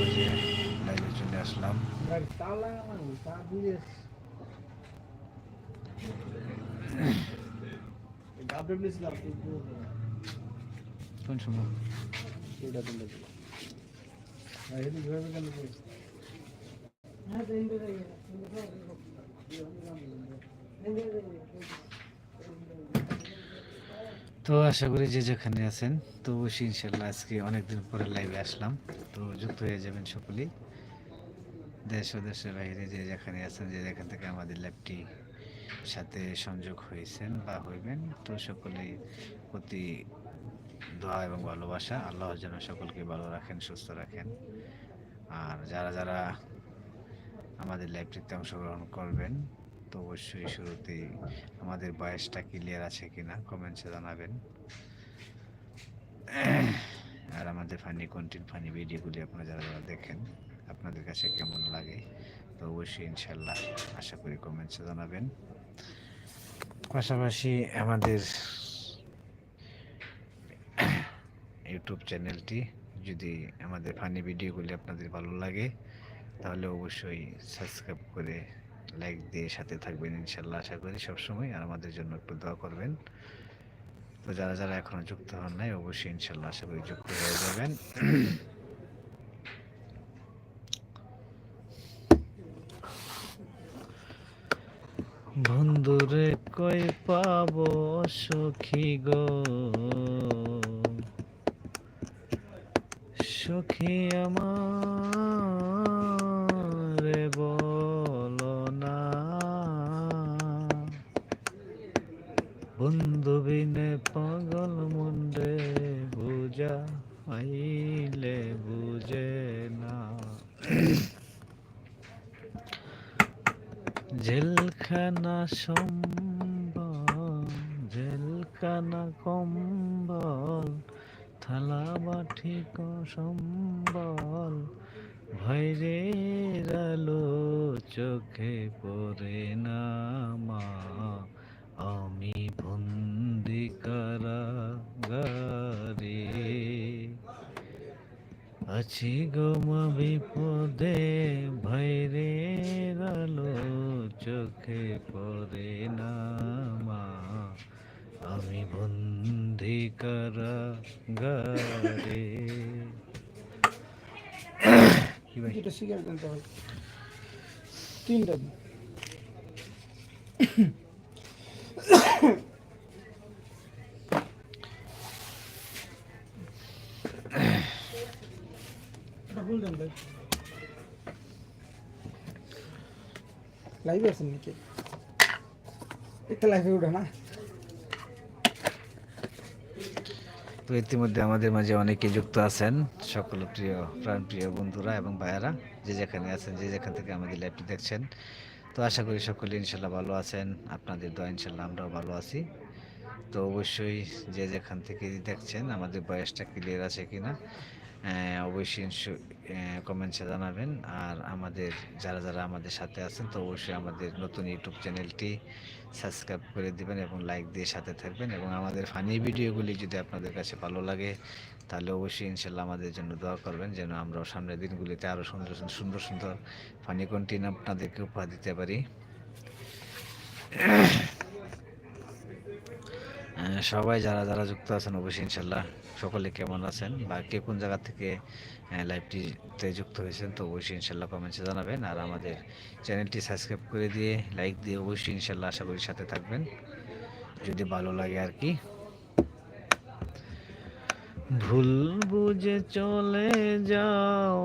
মাঝে লাইভে চলে আসলাম। কোন সময়? তো আশা করি যে যেখানে আছেন, তো অবশ্যই ইনশাল্লাহ আজকে অনেকদিন পরে লাইভে আসলাম। তো যুক্ত হয়ে যাবেন সকলেই। দেশ ও দেশের বাইরে যে যেখানে আছেন, যে যেখান থেকে আমাদের ল্যাবটি সাথে সংযোগ হয়েছেন বা হইবেন, তো সকলেই প্রতি দোয়া এবং ভালোবাসা। আল্লাহ যেন সকলকে ভালো রাখেন, সুস্থ রাখেন। আর যারা যারা আমাদের লাইভটিতে অংশগ্রহণ করবেন তো অবশ্যই শুরুতেই আমাদের বয়সটা ক্লিয়ার আছে কিনা কমেন্টসে জানাবেন। আর আমাদের ফানি কন্টেন্ট ফানি ভিডিওগুলি আপনারা যারা যারা দেখেন, আপনাদের কাছে কেমন লাগে, তো অবশ্যই ইনশাল্লাহ আশা করি কমেন্টসে জানাবেন। পাশাপাশি আমাদের ইউটিউব চ্যানেলটি যদি আমাদের ফানি ভিডিওগুলি আপনাদের ভালো লাগে, তাহলে অবশ্যই সাবস্ক্রাইব করে লাইক দিয়ে সাথে থাকবেন ইনশাল্লাহ, আশা করি সবসময়। আর আমাদের জন্য একটু দোয়া করবেন। তো যারা যারা এখনও যুক্ত হন নাই, অবশ্যই ইনশাল্লাহ আশা করি যুক্ত হয়ে যাবেন। বন্ধুরে কই পাব সখী গো? সখী আমার আছি গো মা বিপদে ভৈরে আলো চোখে পড়ে না মা। আমি বন্দি কারাগারে কি ভাই দুটো সিগারেট আনতে হবে। তিনটা দিন ফুল দেন ভাই লাইভে আছেন নাকি? লাইভে উঠে না। তো ইতিমধ্যে আমাদের মাঝে অনেকে যুক্ত আছেন, সকল প্রিয় প্রাণপ্রিয় বন্ধুরা এবং ভাইয়ারা, যে যেখানে আছেন, যে যেখান থেকে আমাদের লাইভটি দেখছেন। তো আশা করি সকলে ইনশাল্লাহ ভালো আছেন, আপনাদের দয়া ইনশাল্লাহ, আমরাও ভালো আছি। তো অবশ্যই যে যেখান থেকে দেখছেন, আমাদের বয়সটা ক্লিয়ার আছে কিনা অবশ্যই কমেন্টসে জানাবেন। আর আমাদের, যারা যারা আমাদের সাথে আছেন, তো অবশ্যই আমাদের নতুন ইউটিউব চ্যানেলটি সাবস্ক্রাইব করে দিবেন এবং লাইক দিয়ে সাথে থাকবেন। এবং আমাদের ফানি ভিডিওগুলি যদি আপনাদের কাছে ভালো লাগে, তাহলে অবশ্যই ইনশাল্লাহ আমাদের জন্য দোয়া করবেন, যেন আমরা সামনের দিনগুলিতে আরও সুন্দর সুন্দর সুন্দর সুন্দর ফানি কন্টেন্ট আপনাদেরকে উপহার দিতে পারি। সবাই যারা যারা যুক্ত আছেন, অবশ্যই ইনশাল্লাহ সকলে কেমন আছেন বা কে কোন জায়গা থেকে লাইভটিতে যুক্ত হয়েছেন তো অবশ্যই ইনশাল্লাহ কমেন্টসে জানাবেন। আর আমাদের চ্যানেলটি সাবস্ক্রাইব করে দিয়ে লাইক দিয়ে অবশ্যই ইনশাল্লাহ আশা করি সাথে থাকবেন। যদি ভালো লাগে আর কি। ভুল বুঝে চলে যাও,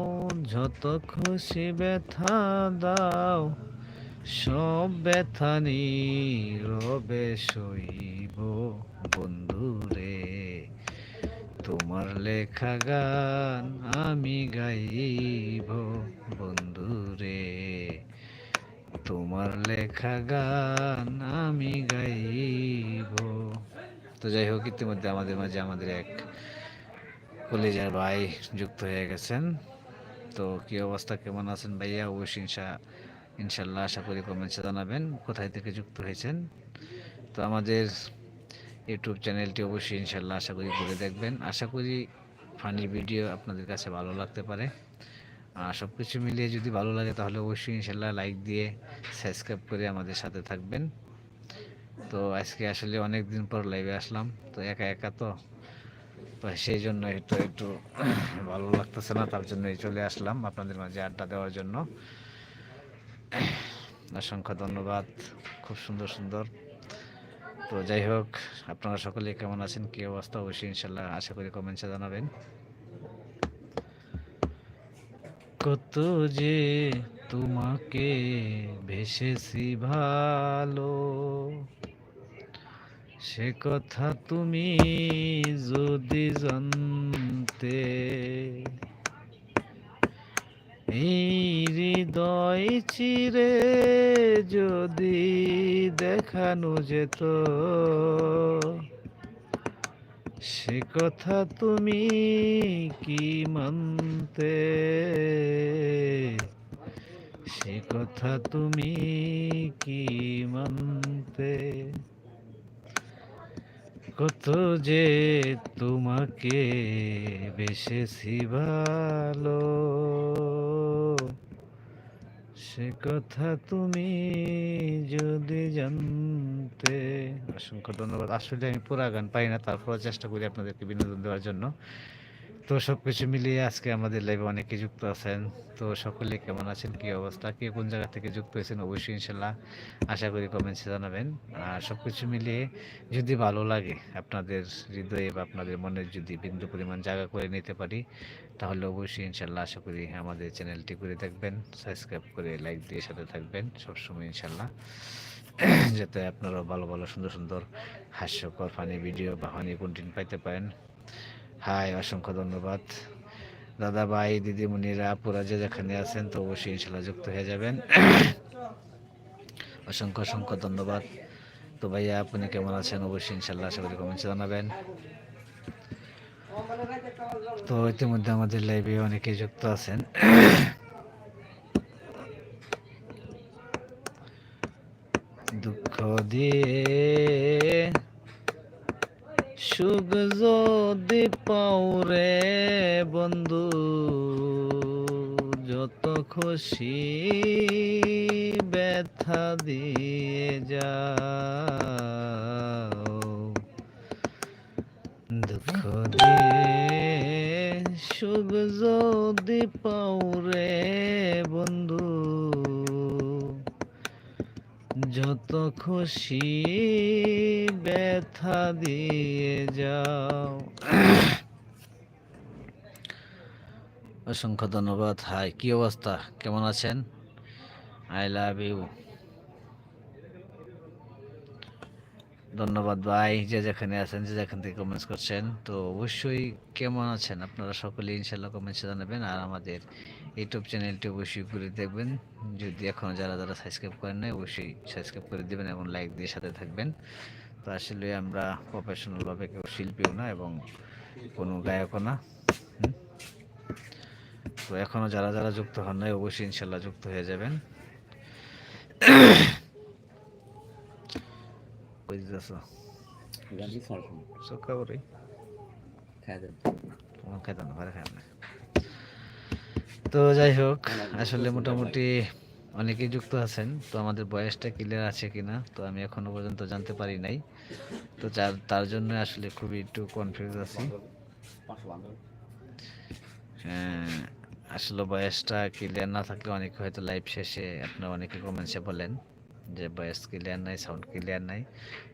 যত খুশি ব্যথা দাও, সব ব্যথা নীরবে সইব বন্ধুরে। তোমার লেখা গান আমি গাইব, বন্ধুরে। তোমার লেখা গান আমি গাইব। তো যাই হোক, ইতিমধ্যে আমাদের মাঝে আমাদের এক কলেজের ভাই যুক্ত হয়ে গেছেন। তো কি অবস্থা? কেমন আছেন ভাইয়া? অবশ্যই ইনশা, ইনশাল্লাহ আশা করি কমেন্টসে জানাবেন কোথায় থেকে যুক্ত হয়েছেন। তো আমাদের ইউটিউব চ্যানেলটি অবশ্যই ইনশাল্লাহ আশা করি ঘুরে দেখবেন। আশা করি ফানি ভিডিও আপনাদের কাছে ভালো লাগতে পারে। আর সব কিছু মিলিয়ে যদি ভালো লাগে তাহলে অবশ্যই ইনশাল্লাহ লাইক দিয়ে সাবস্ক্রাইব করে আমাদের সাথে থাকবেন। তো আজকে আসলে অনেক দিন পর লাইভে আসলাম, তো একা একা তো তো সেই জন্য একটু একটু ভালো লাগতেছে না, তার জন্যই চলে আসলাম আপনাদের মাঝে আড্ডা দেওয়ার জন্য। অসংখ্য ধন্যবাদ, খুব সুন্দর সুন্দর। তো যাই হোক, আপনারা সকলে কেমন আছেন? কি অবস্থা? অবশ্যই ইনশাল্লাহ আশা করি কমেন্টসে জানাবেন। কত যে তোমাকে ভেসেছি ভালো, সে কথা তুমি যদি জানতে হৃদয় চিরে যদি দেখানো যেত, সে কথা তুমি কি মানতে? সে কথা তুমি কি মানতে? কত যে তোমাকে বেশেছি ভালো। সে কথা তুমি যদি জানতে অসংখ্য ধন্যবাদ। আসলে আমি পুরা গান পাই না তারপর চেষ্টা করি আপনাদেরকে বিনোদন দেওয়ার জন্য। তো সব কিছু মিলিয়ে আজকে আমাদের লাইভে অনেকে যুক্ত আছেন। তো সকলে কেমন আছেন? কি অবস্থা? কে কোন জায়গা থেকে যুক্ত হয়েছেন? অবশ্যই ইনশাল্লাহ আশা করি কমেন্টসে জানাবেন। আর সব কিছু মিলিয়ে যদি ভালো লাগে আপনাদের হৃদয়ে বা আপনাদের মনের যদি বিন্দু পরিমাণ জায়গা করে নিতে পারি, তাহলে অবশ্যই ইনশাল্লাহ আশা করি আমাদের চ্যানেলটি করে দেখবেন সাবস্ক্রাইব করে লাইক দিয়ে সাথে থাকবেন সবসময় ইনশাল্লাহ যাতে আপনারাও ভালো ভালো সুন্দর সুন্দর হাস্যকর ফানি ভিডিও বা ফানি কন্টেন্ট পাইতে পারেন। হাই, অসংখ্য ধন্যবাদ। দাদা ভাই দিদিমণিরা, আপুরা যে যেখানে আছেন, তো অবশ্যই ইনশাল্লাহ যুক্ত হয়ে যাবেন। অসংখ্য অসংখ্য ধন্যবাদ। তো ভাইয়া, আপনি কেমন আছেন? অবশ্যই ইনশাল্লাহ আশা করি কমেন্টে জানাবেন। তো ইতিমধ্যে আমাদের লাইভে অনেকে যুক্ত আছেন। দুঃখ দিয়ে সুখ যদি পাউরে বন্ধু যত খুশি ব্যথা দিয়ে যাও। দুঃখ দিয়ে সুখ যদি পাউরে যত খুশি ব্যথা দিয়ে যাও। অসংখ্য ধন্যবাদ। হাই, কি অবস্থা? কেমন আছেন? I love you. ধন্যবাদ ভাই, যে যেখানে আছেন, যে যেখান থেকে কমেন্টস করছেন। তো অবশ্যই কেমন আছেন? আপনারা সকলে ইনশাল্লাহ কমেন্টসে জানাবেন। আর আমাদের ইউটিউব চ্যানেলটি অবশ্যই করে দেখবেন। যদি এখনও যারা যারা সাবস্ক্রাইব করেন নাই অবশ্যই সাবস্ক্রাইব করে দেবেন এবং লাইক দিয়ে সাথে থাকবেন। তো আসলে আমরা প্রফেশনালভাবে কেউ শিল্পীও না এবং কোনো গায়কও না। তো এখনও যারা যারা যুক্ত হন নাই অবশ্যই ইনশাল্লাহ যুক্ত হয়ে যাবেন। সরকার সকাল খাই দেন। তোমার ভালো খাই না তো যাই হোক আসলে মোটামুটি অনেকেই যুক্ত আছেন তো আমাদের বয়সটা ক্লিয়ার আছে কিনা তো আমি এখনও পর্যন্ত জানতে পারি নাই। তো যার তার জন্য আসলে খুবই একটু কনফিউজ আছি। আহ, আসলে বয়সটা ক্লিয়ার না থাকলে অনেকে হয়তো লাইভ শেষে আপনারা অনেকে কমেন্টসে বলেন যে বয়স ক্লিয়ার নাই সাউন্ড ক্লিয়ার নাই।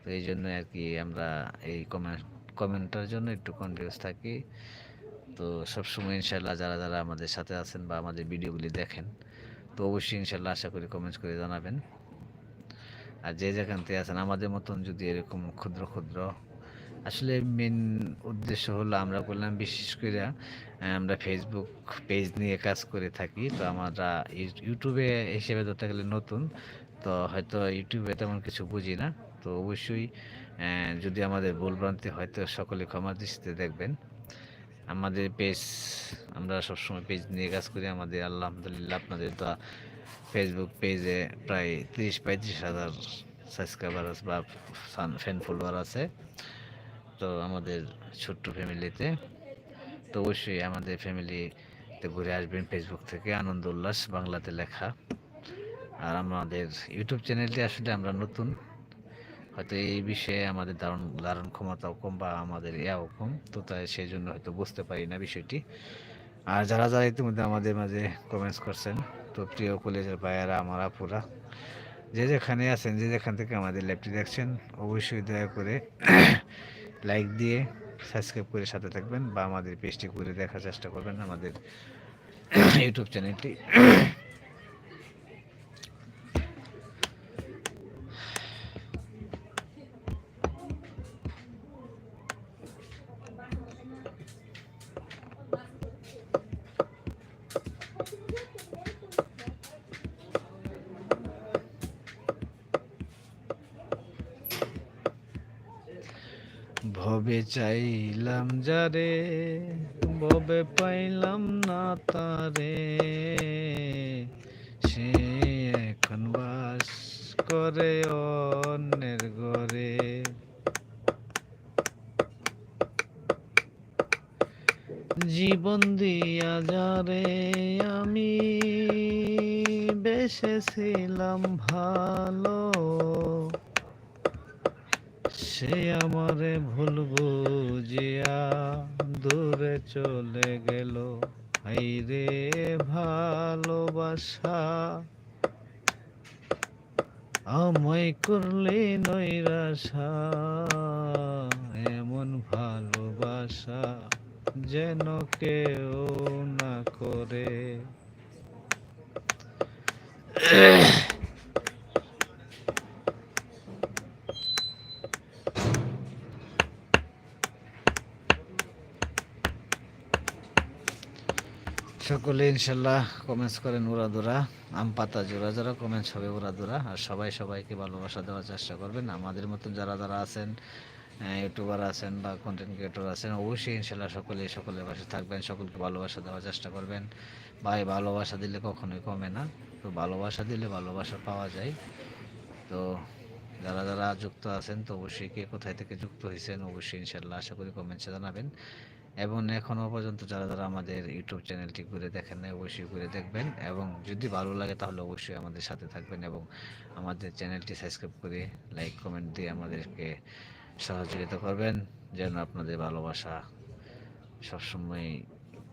তো এই জন্য আর কি আমরা এই কমেন্ট কমেন্টের জন্য একটু কনফিউজ থাকি। তো সবসময় ইনশাল্লাহ যারা যারা আমাদের সাথে আছেন বা আমাদের ভিডিওগুলি দেখেন, তো অবশ্যই ইনশাল্লাহ আশা করি কমেন্টস করে জানাবেন। আর যে যেখান থেকে আছেন, আমাদের মতন যদি এরকম ক্ষুদ্র ক্ষুদ্র, আসলে মেন উদ্দেশ্য হলো আমরা বললাম বিশেষ করে আমরা ফেসবুক পেজ নিয়ে কাজ করে থাকি, তো আমরা ইউটিউবে হিসেবে ধরতে গেলে নতুন, তো হয়তো ইউটিউবে তেমন কিছু বুঝি না। তো অবশ্যই যদি আমাদের ভুলভ্রান্তি হয়তো সকলে ক্ষমা দৃষ্টিতে দেখবেন। আমাদের পেজ আমরা সবসময় পেজ নিয়ে কাজ করি। আমাদের আলহামদুলিল্লাহ আপনাদের তো ফেসবুক পেজে প্রায় তিরিশ পঁয়ত্রিশ হাজার সাবস্ক্রাইবার আছে বা ফ্যান ফলোয়ার আছে। তো আমাদের ছোট্ট ফ্যামিলিতে তো অবশ্যই আমাদের ফ্যামিলিতে ঘুরে আসবেন ফেসবুক থেকে, আনন্দ উল্লাস, বাংলাতে লেখা। আর আমাদের ইউটিউব চ্যানেলটি আসলে আমরা নতুন। হয়তো এই বিষয়ে আমাদের ধারণ ধারণ ক্ষমতাও কম বা আমাদের ইয়াও কম তো তাই সেই জন্য হয়তো বুঝতে পারি না বিষয়টি। আর যারা যারা ইতিমধ্যে আমাদের মাঝে কমেন্টস করছেন, তো প্রিয় কলেজের ভাইয়েরা, আমার আপুরা, যে যেখানে আছেন, যে যেখান থেকে আমাদের ল্যাবটি দেখছেন, অবশ্যই দয়া করে লাইক দিয়ে সাবস্ক্রাইব করে সাথে থাকবেন বা আমাদের পেজটি করে দেখার চেষ্টা করবেন আমাদের ইউটিউব চ্যানেলটি চাইলাম যারে ববে পাইলাম না তারে সে এখন বাস করে সে আমারে ভুল বুঝিয়া দূরে চলে গেল। রে ভালোবাসা। আমায় করলে নৈরাশা, এমন ভালোবাসা যেন কেউ না করে। সকলে ইনশাল্লাহ কমেন্টস করেন উড়াদুরা, আম পাতা জোড়া যারা কমেন্টস হবে উড়াদুরা, আর সবাই সবাইকে ভালোবাসা দেওয়ার চেষ্টা করবেন। আমাদের মতন যারা যারা আছেন ইউটিউবার আছেন বা কন্টেন্ট ক্রিয়েটর আছেন, অবশ্যই ইনশাল্লাহ সকলে সকলের পাশে থাকবেন, সকলকে ভালোবাসা দেওয়ার চেষ্টা করবেন। ভাই, ভালোবাসা দিলে কখনোই কমে না, তো ভালোবাসা দিলে ভালোবাসা পাওয়া যায়। তো যারা যারা যুক্ত আছেন, তো অবশ্যই কে কোথায় থেকে যুক্ত হয়েছেন, অবশ্যই ইনশাল্লাহ আশা করি কমেন্টসে জানাবেন। এবং এখনও পর্যন্ত যারা যারা আমাদের ইউটিউব চ্যানেলটি ঘুরে দেখেন নাই, অবশ্যই ঘুরে দেখবেন। এবং যদি ভালো লাগে তাহলে অবশ্যই আমাদের সাথে থাকবেন এবং আমাদের চ্যানেলটি সাবস্ক্রাইব করে লাইক, কমেন্ট দিয়ে আমাদেরকে সহযোগিতা করবেন, যেন আপনাদের ভালোবাসা সবসময়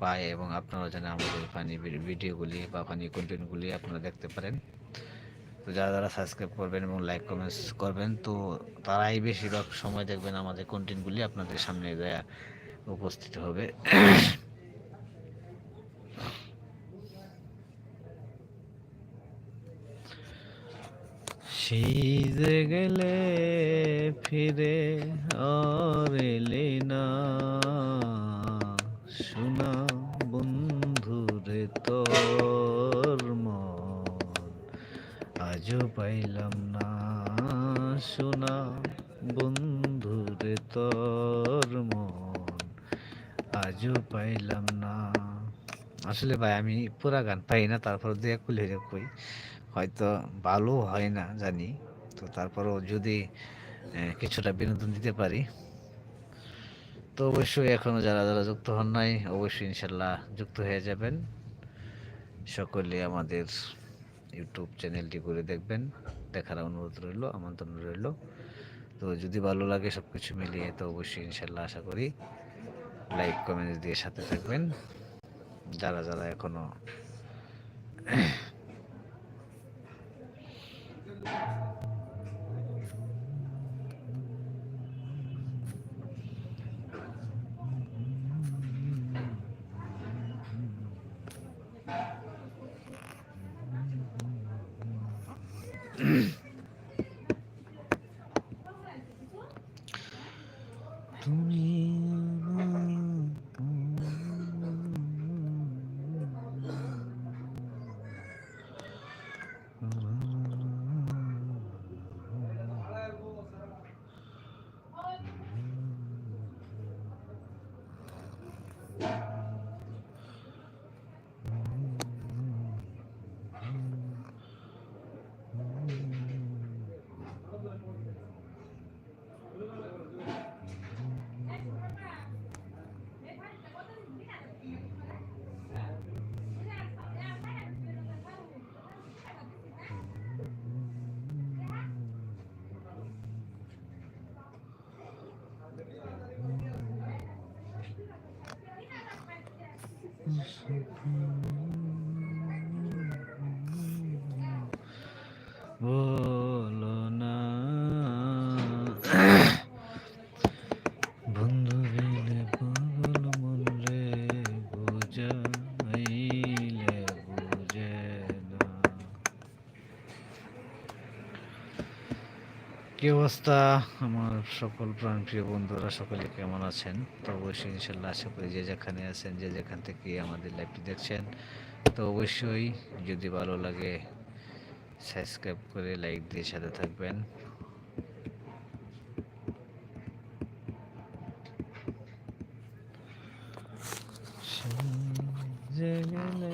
পায় এবং আপনারা যেন আমাদের ফানি ভিডিওগুলি বা ফানি কন্টেন্টগুলি আপনারা দেখতে পারেন। তো যারা যারা সাবস্ক্রাইব করবেন এবং লাইক, কমেন্টস করবেন, তো তারাই বেশিরভাগ সময় দেখবেন আমাদের কন্টেন্টগুলি আপনাদের সামনে দেয়া উপস্থিত হবে। যে গেলে ফিরে আর না। শোনা বন্ধুরে তোর মন, আজও পাইলাম না। শোনা আজও পাইলাম না। আসলে ভাই, আমি পুরা গান পাই না তারপর দিয়ে কুলে কই। হয়তো ভালো হয় না, জানি। তো তারপরও যদি কিছুটা বিনোদন দিতে পারি। তো অবশ্যই এখনও যারা যারা যুক্ত হন নাই, অবশ্যই ইনশাল্লাহ যুক্ত হয়ে যাবেন। সকলে আমাদের ইউটিউব চ্যানেলটি করে দেখবেন। দেখার অনুরোধ রইল, আমন্ত্রণ রইল। তো যদি ভালো লাগে সব কিছু মিলিয়ে, তো অবশ্যই ইনশাল্লাহ আশা করি লাইক কমেন্টস দিয়ে সাথে থাকবেন। যারা যারা এখনও কি অবস্থা? আমার সকল প্রাণ প্রিয় বন্ধুরা, সকলে কেমন আছেন? তো অবশ্যই ইনশাল্লাহ আশা করি যে যেখানে আছেন, যে যেখান থেকে আমাদের লাইভটি দেখছেন, তো অবশ্যই যদি ভালো লাগে সাবস্ক্রাইব করে লাইক দিয়ে সাথে থাকবেন সূর্যে গেলে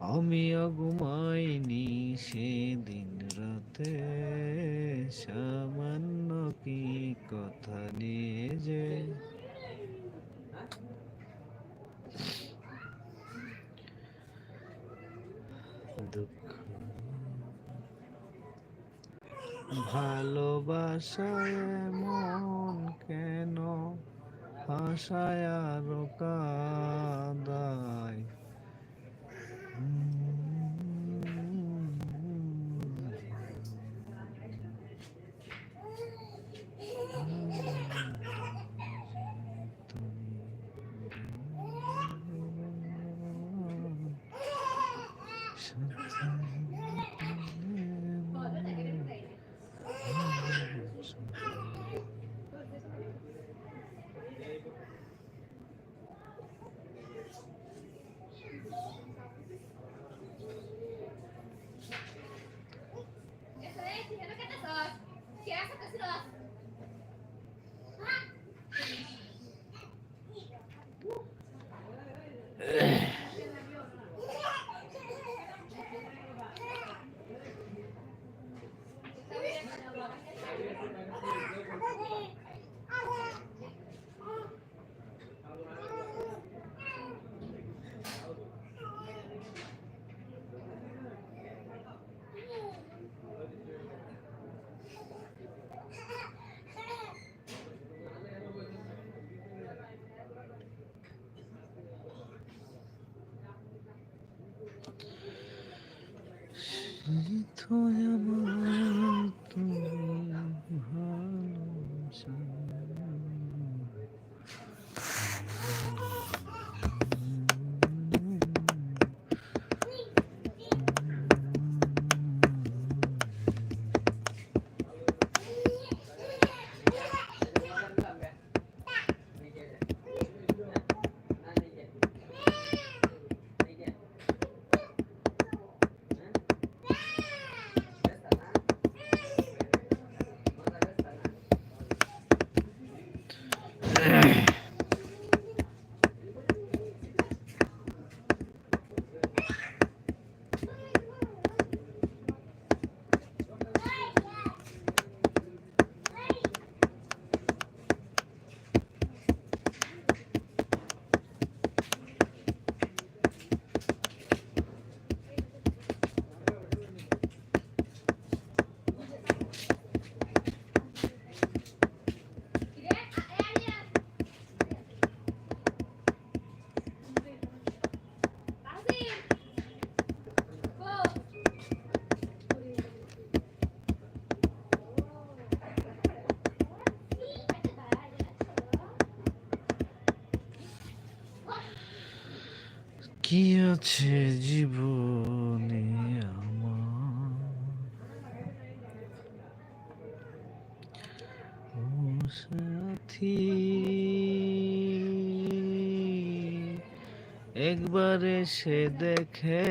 আমিও ঘুমাইনি সেদিন রাতে। সামান্য কি কথা নিয়ে যে। ভালোবাসায় মন কেন? হাসায় আর কাদায়। তো আছে জীবনে আমার সাথী একবার এসে দেখে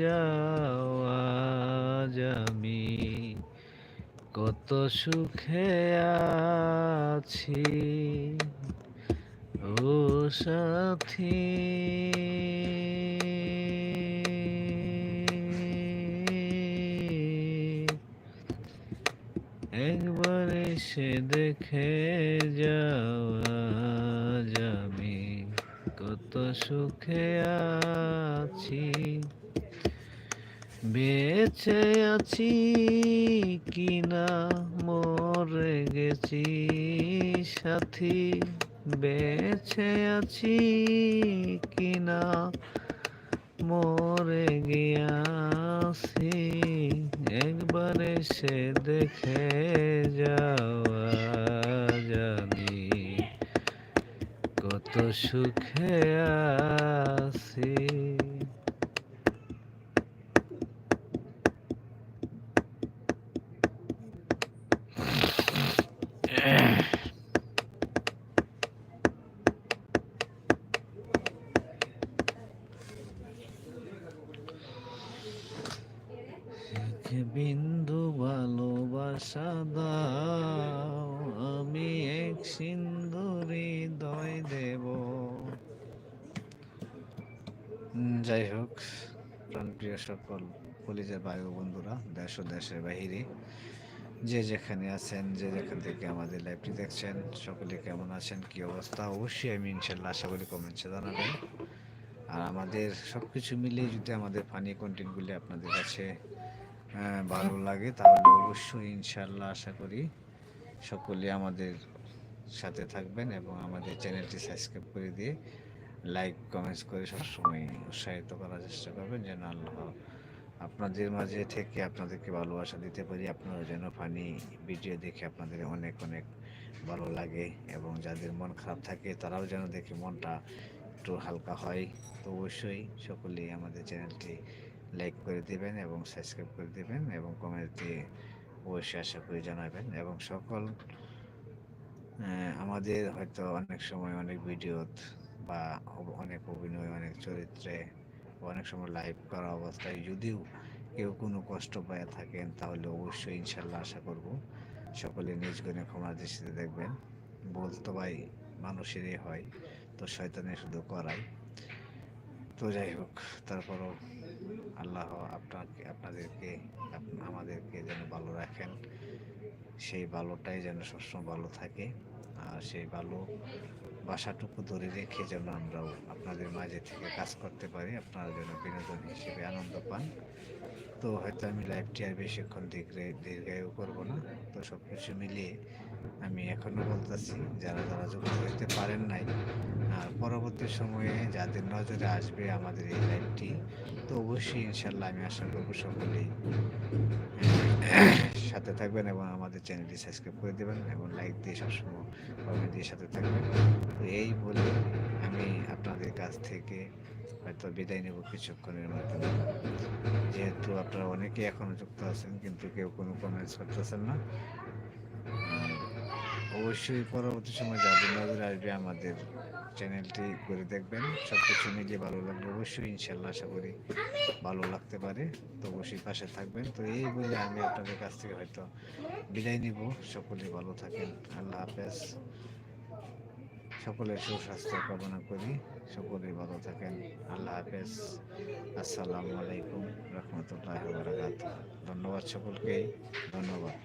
যাও আজ আমি কত সুখে আছি ও সাথী এসে দেখে যাও আজ আমি কত সুখে আছি। বেঁচে আছি কিনা মরে গেছি সাথী। বেঁচে আছি কিনা মরে গিয়াছি। একবার এসে দেখে যাওয়া কত সুখে আছি। দেশ ও দেশের বাহিরে। যে যেখানে আছেন, যে যেখান থেকে আমাদের লাইভটি দেখছেন, সকলে কেমন আছেন, কি অবস্থা? অবশ্যই আমি ইনশাল্লাহ আশা করি কমেন্টসে জানাবেন। আর আমাদের সব কিছু মিলিয়ে যদি আমাদের ফানি কন্টেন্টগুলি আপনাদের কাছে ভালো লাগে, তাহলে অবশ্যই ইনশাল্লাহ আশা করি সকলে আমাদের সাথে থাকবেন এবং আমাদের চ্যানেলটি সাবস্ক্রাইব করে দিয়ে লাইক কমেন্টস করে সবসময় উৎসাহিত করার চেষ্টা করবেন যেন আল্লাহ আপনাদের মাঝে থেকে আপনাদেরকে ভালোবাসা দিতে পারি। আপনারা যেন ফানি ভিডিও দেখে আপনাদের অনেক অনেক ভালো লাগে এবং যাদের মন খারাপ থাকে তারাও যেন দেখে মনটা একটু হালকা হয়। তো অবশ্যই সকলেই আমাদের চ্যানেলটি লাইক করে দিবেন এবং সাবস্ক্রাইব করে দেবেন এবং কমেন্ট দিয়ে অবশ্যই আশা করি জানাবেন এবং সকল আমাদের হয়তো অনেক সময় অনেক ভিডিও বা অনেক অভিনয়, অনেক চরিত্রে অনেক সময় লাইভ করা অবস্থায় যদিও কেউ কোনো কষ্ট পায় থাকেন, তাহলে অবশ্যই ইনশাল্লাহ আশা করব সকলে নিজ গুণে ক্ষমা দৃষ্টিতে দেখবেন। বলতো ভাই মানুষেরই হয়, তো শয়তানে শুধু করাই। তো যাই হোক, তারপরও আল্লাহ আপনাকে, আপনাদেরকে আমাদেরকে যেন ভালো রাখেন। সেই ভালোটাই যেন সবসময় ভালো থাকে, আর সেই ভালো বাসাটুকু ধরে রেখে যেন আমরাও আপনাদের মাঝে থেকে কাজ করতে পারি। আপনারা যেন বিনোদন হিসেবে আনন্দ পান। তো হয়তো আমি লাইভটি আর বেশিক্ষণ দীর্ঘ দীর্ঘায়ু করব না। তো সব কিছু মিলিয়ে আমি এখনও বলতেছি, যারা যারা যুক্ত হতে পারেন নাই, আর পরবর্তী সময়ে যাদের নজরে আসবে আমাদের এই লাইভটি, তো অবশ্যই ইনশাল্লাহ আমি আশা করব সকলেই, সাথে থাকবেন এবং আমাদের চ্যানেলটি সাবস্ক্রাইব করে দেবেন এবং লাইক দিয়ে সবসময় কমেন্ট দিয়ে সাথে থাকবেন। তো এই বলে আমি আপনাদের কাছ থেকে হয়তো বিদায় নেব কিছুক্ষণের মাধ্যমে। যেহেতু আপনারা অনেকেই এখনও যুক্ত আছেন, কিন্তু কেউ কোনো কমেন্টস করতেছেন না। অবশ্যই পরবর্তী সময় যাদের নজরে আসবে আমাদের চ্যানেলটি করে দেখবেন। সব কিছু মিলিয়ে ভালো লাগবে অবশ্যই ইনশাল্লাহ আশা করি ভালো লাগতে পারে। তো অবশ্যই পাশে থাকবেন। তো এই বলে আমি আপনাদের কাছ থেকে হয়তো বিদায় নিব। সকলে ভালো থাকেন। আল্লাহ হাফেজ। সকলের সুস্বাস্থ্য কামনা করি। সকলেই ভালো থাকেন। আল্লাহ হাফেজ। আসসালামু আলাইকুম। রহমতুল্লাহ ধন্যবাদ সকলকেই ধন্যবাদ।